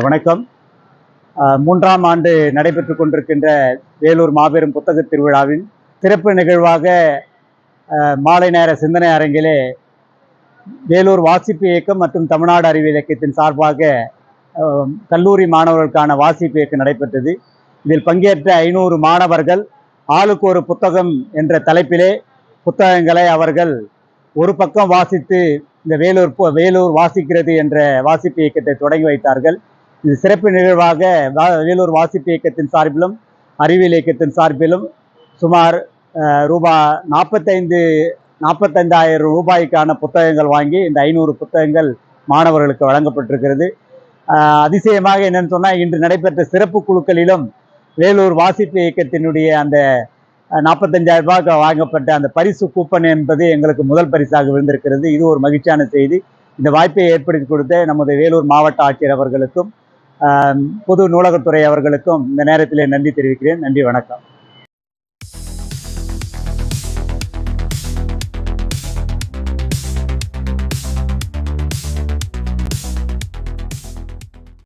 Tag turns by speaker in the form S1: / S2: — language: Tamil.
S1: வணக்கம். மூன்றாம் ஆண்டு நடைபெற்று கொண்டிருக்கின்ற வேலூர் மாபெரும் புத்தக திருவிழாவின் சிறப்பு நிகழ்வாக அஹ், மாலை நேர சிந்தனை அரங்கிலே வேலூர் வாசிப்பு இயக்கம் மற்றும் தமிழ்நாடு அறிவியல் இயக்கத்தின் சார்பாக கல்லூரி மாணவர்களுக்கான வாசிப்பு இயக்கம் நடைபெற்றது. இதில் பங்கேற்ற ஐநூறு மாணவர்கள் ஆளுக்கு ஒரு புத்தகம் என்ற தலைப்பிலே புத்தகங்களை அவர்கள் ஒரு பக்கம் வாசித்து இந்த வேலூர் பு- வேலூர் வாசிக்கிறது என்ற வாசிப்பு இயக்கத்தை தொடங்கி வைத்தார்கள். இது சிறப்பு நிகழ்வாக வா- வேலூர் வாசிப்பு இயக்கத்தின் சார்பிலும் அறிவியல் இயக்கத்தின் சார்பிலும் சுமார் ரூபா நாற்பத்தைந்து நாற்பத்தைந்தாயிரம் ரூபாய்க்கான புத்தகங்கள் வாங்கி இந்த ஐநூறு புத்தகங்கள் மாணவர்களுக்கு வழங்கப்பட்டிருக்கிறது. அதிசயமாக என்னன்னு சொன்னால் இன்று நடைபெற்ற சிறப்பு குழுக்களிலும் வேலூர் வாசிப்பு இயக்கத்தினுடைய அந்த நாற்பத்தஞ்சாயிரம் ரூபாய்க்கு வாங்கப்பட்ட அந்த பரிசு கூப்பன் என்பது எங்களுக்கு முதல் பரிசாக விழுந்திருக்கிறது. இது ஒரு மகிழ்ச்சியான செய்தி. இந்த வாய்ப்பை ஏற்படுத்தி கொடுத்த நமது வேலூர் மாவட்ட ஆட்சியர் அவர்களுக்கும் பொது நூலகத்துறை அவர்களுக்கும் இந்த நேரத்திலே நன்றி தெரிவிக்கிறேன். நன்றி வணக்கம்.